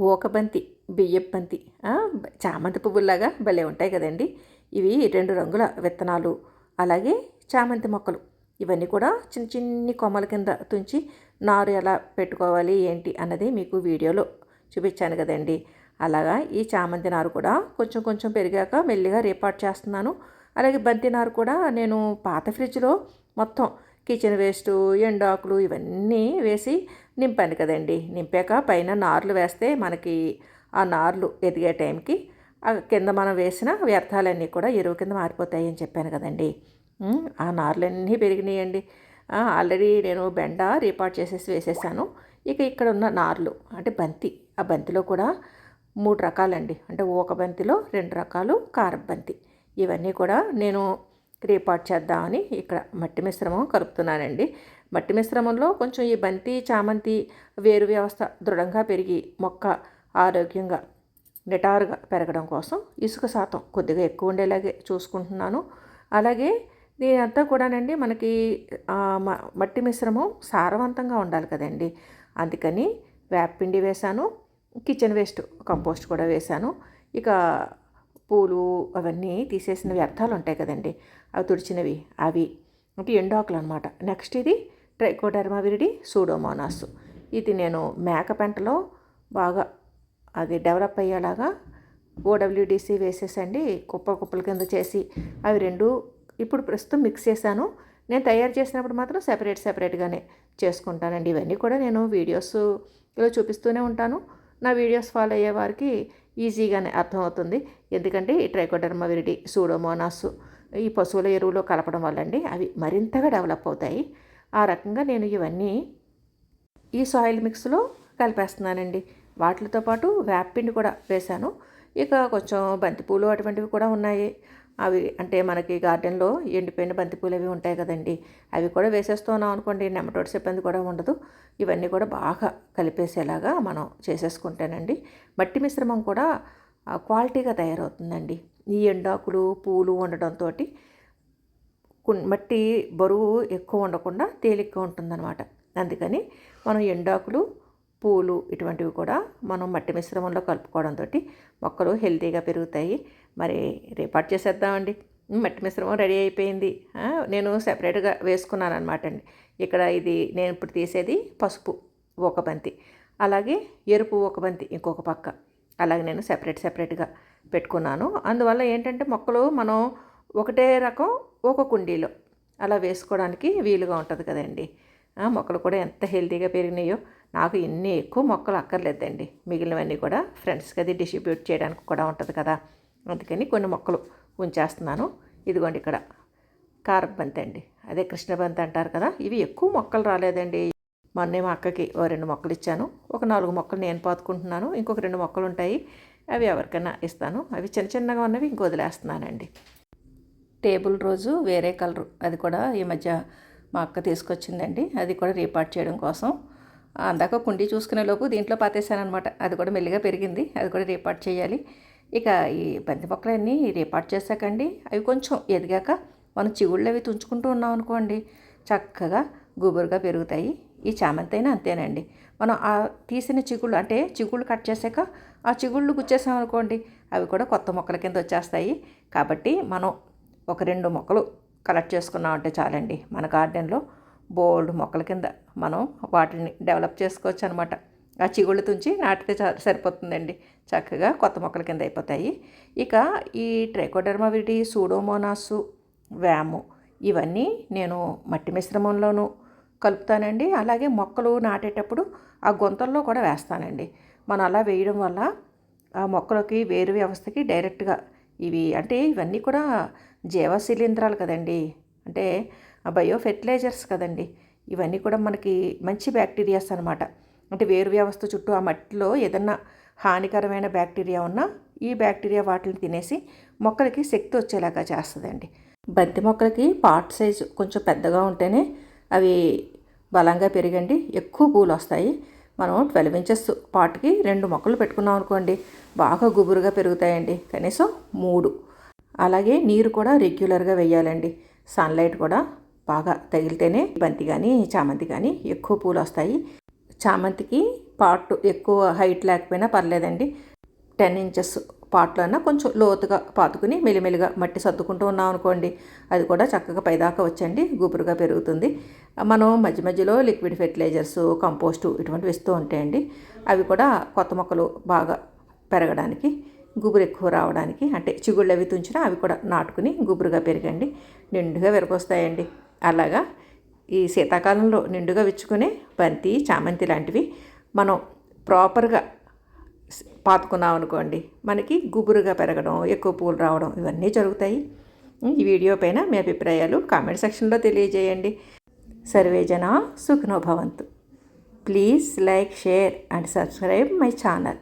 ఊకబంతి బియ్యపు బంతి చామంతి పువ్వుల్లాగా భలే ఉంటాయి కదండి. ఇవి రెండు రంగుల విత్తనాలు అలాగే చామంతి మొక్కలు. ఇవన్నీ కూడా చిన్న చిన్ని కొమ్మల కింద తుంచి నారు ఎలా పెట్టుకోవాలి ఏంటి అన్నది మీకు వీడియోలో చూపించాను కదండి. అలాగా ఈ చామంతి నారు కూడా కొంచెం కొంచెం పెరిగాక మెల్లిగా రేపాటు చేస్తున్నాను. అలాగే బంతి నారు కూడా నేను పాత ఫ్రిడ్జ్లో మొత్తం కిచెన్ వేస్ట్ ఎండాకులు ఇవన్నీ వేసి నింపాను కదండి. నింపాక పైన నార్లు వేస్తే మనకి ఆ నార్లు ఎదిగే టైంకి కింద మనం వేసిన వ్యర్థాలన్నీ కూడా ఎరువు కింద మారిపోతాయి అని చెప్పాను కదండి. ఆ నార్లన్నీ పెరిగినాయండి. ఆల్రెడీ నేను బెండ రీపాట్ చేసేసి వేసేసాను. ఇక ఇక్కడ ఉన్న నార్లు అంటే బంతి ఆ బంతిలో కూడా మూడు రకాలండి. అంటే ఒక బంతిలో రెండు రకాలు కార బంతి. ఇవన్నీ కూడా నేను రీపాట్ చేద్దామని ఇక్కడ మట్టి మిశ్రమం కలుపుతున్నానండి. మట్టి మిశ్రమంలో కొంచెం ఈ బంతి చామంతి వేరు వ్యవస్థ దృఢంగా పెరిగి మొక్క ఆరోగ్యంగా నిటారుగా పెరగడం కోసం ఇసుక శాతం కొద్దిగా ఎక్కువ ఉండేలాగే చూసుకుంటున్నాను. అలాగే దీనంతా కూడానండి మనకి మ- మట్టి మిశ్రమం సారవంతంగా ఉండాలి కదండి. అందుకని వేపపిండి వేశాను కిచెన్ వేస్ట్ కంపోస్ట్ కూడా వేశాను. ఇక పూలు అవన్నీ తీసేసిన వ్యర్థాలు ఉంటాయి కదండి. అవి తుడిచినవి అవి. అంటే ఎండాకులు అనమాట నెక్స్ట్ ఇది ట్రైకోడర్మా విరిడి సూడోమోనాస్. ఇది నేను మేక పెంటలో బాగా అది డెవలప్ అయ్యేలాగా ఓడబ్ల్యూడిసి వేసేసండి కుప్ప కుప్పల కింద చేసి అవి రెండు ఇప్పుడు ప్రస్తుతం మిక్స్ చేశాను. నేను తయారు చేసినప్పుడు మాత్రం సెపరేట్ సెపరేట్గానే చేసుకుంటానండి. ఇవన్నీ కూడా నేను వీడియోస్లో చూపిస్తూనే ఉంటాను. నా వీడియోస్ ఫాలో అయ్యే వారికి ఈజీగానే అర్థమవుతుంది. ఎందుకంటే ఈ ట్రైకోడర్మా విరిడి సూడోమోనాస్ ఈ పశువుల ఎరువులో కలపడం వల్ల అండి అవి మరింతగా డెవలప్ అవుతాయి. ఆ రకంగా నేను ఇవన్నీ ఈ సాయిల్ మిక్స్లో కలిపేస్తున్నానండి. వాటితో పాటు వేపపిండి కూడా వేశాను. ఇక కొంచెం బంతిపూలు అటువంటివి కూడా ఉన్నాయి. అవి అంటే మనకి గార్డెన్లో ఎండిపోయిన బంతిపూలు అవి ఉంటాయి కదండి. అవి కూడా వేసేస్తున్నాం అనుకోండి నెమటోడ్స్ ఇబ్బంది కూడా ఉండదు. ఇవన్నీ కూడా బాగా కలిపేసేలాగా మనం చేసేసుకుంటానండి. మట్టి మిశ్రమం కూడా క్వాలిటీగా తయారవుతుందండి. ఈ ఎండాకులు పూలు ఉండడంతో మట్టి బరువు ఎక్కువ ఉండకుండా తేలిగ్గా ఉంటుందన్నమాట. అందుకని మనం ఎండాకులు పూలు ఇటువంటివి కూడా మనం మట్టి మిశ్రమంలో కలుపుకోవడంతో మొక్కలు హెల్తీగా పెరుగుతాయి. మరి రేపాటు చేసేద్దామండి. మట్టి మిశ్రమం రెడీ అయిపోయింది. నేను సెపరేట్గా వేసుకున్నాను అనమాట అండి. ఇక్కడ ఇది నేను ఇప్పుడు తీసేది పసుపు ఒక బంతి. అలాగే ఎరుపు ఒక బంతి ఇంకొక పక్క. అలాగే నేను సెపరేట్ సెపరేట్గా పెట్టుకున్నాను. అందువల్ల ఏంటంటే మొక్కలు మనం ఒకటే రకం ఒక కుండీలో అలా వేసుకోవడానికి వీలుగా ఉంటుంది కదండి. మొక్కలు కూడా ఎంత హెల్తీగా పెరిగినాయో నాకు ఇన్ని ఎక్కువ మొక్కలు అక్కర్లేదండి. మిగిలినవన్నీ కూడా ఫ్రెండ్స్కి అది డిస్ట్రిబ్యూట్ చేయడానికి కూడా ఉంటుంది కదా. అందుకని కొన్ని మొక్కలు ఉంచేస్తున్నాను. ఇదిగోండి ఇక్కడ. కారబంతి అండి. అదే కృష్ణ బంతి అంటారు కదా. ఇవి ఎక్కువ మొక్కలు రాలేదండి. మొన్నే మా అక్కకి ఓ రెండు మొక్కలు ఇచ్చాను. ఒక నాలుగు మొక్కలు నేను పాతుకుంటున్నాను. ఇంకొక రెండు మొక్కలు ఉంటాయి. అవి ఎవరికైనా ఇస్తాను. అవి చిన్న చిన్నగా ఉన్నవి ఇంక వదిలేస్తున్నానండి. టేబుల్ రోజు వేరే కలరు. అది కూడా ఈ మధ్య మా అక్క తీసుకొచ్చిందండి. అది కూడా రీపాట్ చేయడం కోసం. అందాక కుండీ చూసుకునే లోపు దీంట్లో పాతేశాను అనమాట అది కూడా మెల్లిగా పెరిగింది. అది కూడా రేపాటు చేయాలి. ఇక ఈ బంతి మొక్కలన్నీ రేపాటు చేశాకండి. అవి కొంచెం ఎదిగాక మనం చిగుళ్ళు అవి తుంచుకుంటూ ఉన్నాం అనుకోండి చక్కగా గుబురుగా పెరుగుతాయి. ఈ చామంతి అయినా అంతేనండి. మనం ఆ తీసిన చిగుళ్ళు అంటే చిగుళ్ళు కట్ చేశాక ఆ చిగుళ్ళు గుచ్చేసామనుకోండి అవి కూడా కొత్త మొక్కల కింద వచ్చేస్తాయి. కాబట్టి మనం ఒక రెండు మొక్కలు కలెక్ట్ చేసుకున్నామంటే చాలండి. మన గార్డెన్లో బోల్డ్ మొక్కల కింద మనం వాటిని డెవలప్ చేసుకోవచ్చు అనమాట ఆ చిగుళ్ళు తుంచి నాటితే సరిపోతుందండి. చక్కగా కొత్త మొక్కల కింద అయిపోతాయి. ఇక ఈ ట్రైకోడర్మా విడి సూడోమోనాసు వ్యాము ఇవన్నీ నేను మట్టి మిశ్రమంలోనూ కలుపుతానండి. అలాగే మొక్కలు నాటేటప్పుడు ఆ గుంతల్లో కూడా వేస్తానండి. మనం అలా వేయడం వల్ల ఆ మొక్కలకి వేరు వ్యవస్థకి డైరెక్ట్గా ఇవి అంటే ఇవన్నీ కూడా జీవ శిలీంధ్రాలు కదండి. అంటే బయో ఫెర్టిలైజర్స్ కదండి. ఇవన్నీ కూడా మనకి మంచి బ్యాక్టీరియాస్ అనమాట అంటే వేరు వ్యవస్థ చుట్టూ ఆ మట్టిలో ఏదన్నా హానికరమైన బ్యాక్టీరియా ఉన్నా ఈ బ్యాక్టీరియా వాటిని తినేసి మొక్కలకి శక్తి వచ్చేలాగా చేస్తుందండి. బంతి మొక్కలకి పాట్ సైజు కొంచెం పెద్దగా ఉంటేనే అవి బలంగా పెరిగండి. ఎక్కువ పూలు వస్తాయి. మనం ట్వెల్వ్ ఇంచెస్ పాట్కి రెండు మొక్కలు పెట్టుకున్నాం అనుకోండి బాగా గుబురుగా పెరుగుతాయండి. కనీసం మూడు. అలాగే నీరు కూడా రెగ్యులర్గా వేయాలండి. సన్లైట్ కూడా బాగా తగిలితేనే బంతి కానీ చామంతి కానీ ఎక్కువ పూలు వస్తాయి. చామంతికి పాట్ ఎక్కువ హైట్ లేకపోయినా పర్లేదండి. టెన్ ఇంచెస్ పాట్లో కొంచెం లోతుగా పాతుకుని మెలిమెలిగా మట్టి సర్దుకుంటూ ఉన్నాం అనుకోండి. అది కూడా చక్కగా పైదాకా వచ్చండి గుబురుగా పెరుగుతుంది. మనం మధ్య మధ్యలో లిక్విడ్ ఫెర్టిలైజర్స్ కంపోస్టు ఇటువంటివి ఇస్తూ ఉంటాయండి అవి కూడా కొత్త మొక్కలు బాగా పెరగడానికి గుబురు ఎక్కువ రావడానికి అంటే చిగుళ్ళు అవి తుంచినా అవి కూడా నాటుకుని గుబురుగా పెరగండి. నిండుగా విరగొస్తాయండి. అలాగా ఈ శీతాకాలంలో నిండుగా విచ్చుకునే బంతి చామంతి లాంటివి మనం ప్రాపర్గా పాతుకున్నాం అనుకోండి మనకి గుబురుగా పెరగడం ఎక్కువ పూలు రావడం ఇవన్నీ జరుగుతాయి. ఈ వీడియో పైన మీ అభిప్రాయాలు కామెంట్ సెక్షన్లో తెలియజేయండి. సర్వేజన సుఖనోభవంతు please like share and subscribe my channel.